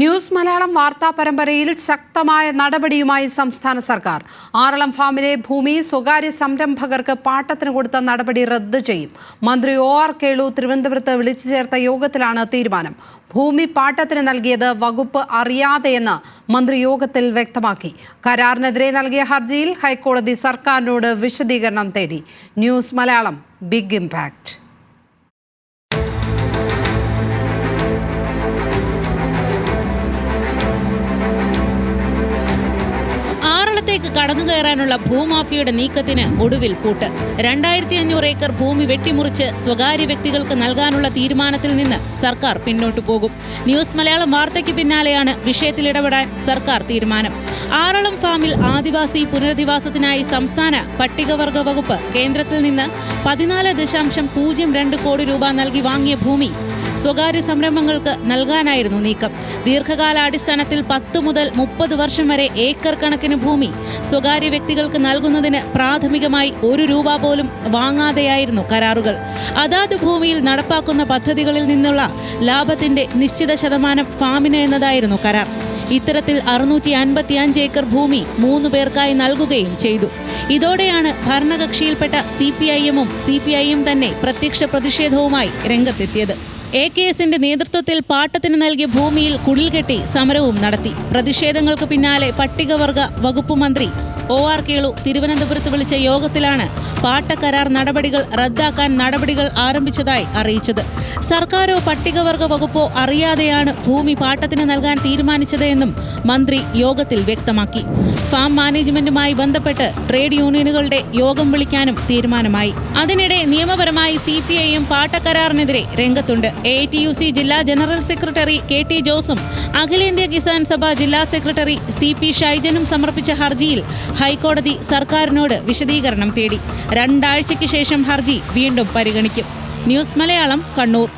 News Malayalam വാർത്താ പരമ്പരയിൽ ശക്തമായ നടപടിയുമായി സംസ്ഥാന സർക്കാർ. ആറളം ഫാമിലെ ഭൂമി സ്വകാര്യ സംരംഭകർക്ക് പാട്ടത്തിന് കൊടുത്ത നടപടി റദ്ദ് ചെയ്യും. മന്ത്രി ഒ ആർ കേളു തിരുവനന്തപുരത്ത് വിളിച്ചു ചേർത്ത യോഗത്തിലാണ് തീരുമാനം. ഭൂമി പാട്ടത്തിന് നൽകിയത് വകുപ്പ് അറിയാതെയെന്ന് മന്ത്രി യോഗത്തിൽ വ്യക്തമാക്കി. കരാറിനെതിരെ നൽകിയ ഹർജിയിൽ ഹൈക്കോടതി സർക്കാരിനോട് വിശദീകരണം തേടി. ന്യൂസ് മലയാളം ബിഗ് ഇംപാക്ട് കടന്നു കയറാനുള്ള ഭൂമാഫിയയുടെ നീക്കത്തിന് ഒടുവിൽ പൂട്ട്. രണ്ടായിരത്തി അഞ്ഞൂറ് ഏക്കർ ഭൂമി വെട്ടിമുറിച്ച് സ്വകാര്യ വ്യക്തികൾക്ക് നൽകാനുള്ള തീരുമാനത്തിൽ നിന്ന് സർക്കാർ പിന്നോട്ടു പോകും. ന്യൂസ് മലയാളം വാർത്തയ്ക്ക് പിന്നാലെയാണ് വിഷയത്തിൽ ഇടപെടാൻ സർക്കാർ തീരുമാനം. ആറളം ഫാമിൽ ആദിവാസി പുനരധിവാസത്തിനായി സംസ്ഥാന പട്ടികവർഗ വകുപ്പ് കേന്ദ്രത്തിൽ നിന്ന് പതിനാല് ദശാംശം പൂജ്യം രണ്ട് കോടി രൂപ നൽകി വാങ്ങിയ ഭൂമി സ്വകാര്യ സംരംഭങ്ങൾക്ക് നൽകാനായിരുന്നു നീക്കം. ദീർഘകാലാടിസ്ഥാനത്തിൽ പത്ത് മുതൽ മുപ്പത് വർഷം വരെ ഏക്കർ കണക്കിന് ഭൂമി സ്വകാര്യ വ്യക്തികൾക്ക് നൽകുന്നതിന് പ്രാഥമികമായി ഒരു രൂപ പോലും വാങ്ങാതെയായിരുന്നു കരാറുകൾ. അതാത് ഭൂമിയിൽ നടപ്പാക്കുന്ന പദ്ധതികളിൽ നിന്നുള്ള ലാഭത്തിന്റെ നിശ്ചിത ശതമാനം ഫാമിന് എന്നതായിരുന്നു കരാർ. ഇത്തരത്തിൽ അറുന്നൂറ്റി അൻപത്തി അഞ്ച് ഏക്കർ ഭൂമി മൂന്ന് പേർക്കായി നൽകുകയും ചെയ്തു. ഇതോടെയാണ് ഭരണകക്ഷിയിൽപ്പെട്ട സി പി ഐ എമ്മും സി പി ഐ എം തന്നെ പ്രത്യക്ഷ പ്രതിഷേധവുമായി രംഗത്തെത്തിയത്. എ കെ എസിന്റെ നേതൃത്വത്തിൽ പാട്ടത്തിന് നൽകിയ ഭൂമിയിൽ കുടിൽകെട്ടി സമരവും നടത്തി. പ്രതിഷേധങ്ങൾക്ക് പിന്നാലെ പട്ടികവർഗ വകുപ്പ് മന്ത്രി ഒ ആർ കേളു തിരുവനന്തപുരത്ത് വിളിച്ച യോഗത്തിലാണ് പാട്ടക്കരാർ നടപടികൾ റദ്ദാക്കാൻ നടപടികൾ ആരംഭിച്ചതായി അറിയിച്ചത്. സർക്കാരോ പട്ടികവർഗ വകുപ്പോ അറിയാതെയാണ് ഭൂമി പാട്ടത്തിന് നൽകാൻ തീരുമാനിച്ചതെന്നും മന്ത്രി യോഗത്തിൽ വ്യക്തമാക്കി. ഫാം മാനേജ്മെന്റുമായി ബന്ധപ്പെട്ട് ട്രേഡ് യൂണിയനുകളുടെ യോഗം വിളിക്കാനും തീരുമാനമായി. അതിനിടെ നിയമപരമായി സി പി ഐയും പാട്ടക്കരാറിനെതിരെ രംഗത്തുണ്ട്. എ ടി യു സി ജില്ലാ ജനറൽ സെക്രട്ടറി കെ ടി ജോസും അഖിലേന്ത്യാ കിസാൻ സഭ ജില്ലാ സെക്രട്ടറി സി പി ഷൈജനും സമർപ്പിച്ച ഹർജിയിൽ ഹൈക്കോടതി സർക്കാരിനോട് വിശദീകരണം തേടി. രണ്ടാഴ്ചയ്ക്ക് ശേഷം ഹർജി വീണ്ടും പരിഗണിക്കും. ന്യൂസ് മലയാളം കണ്ണൂർ.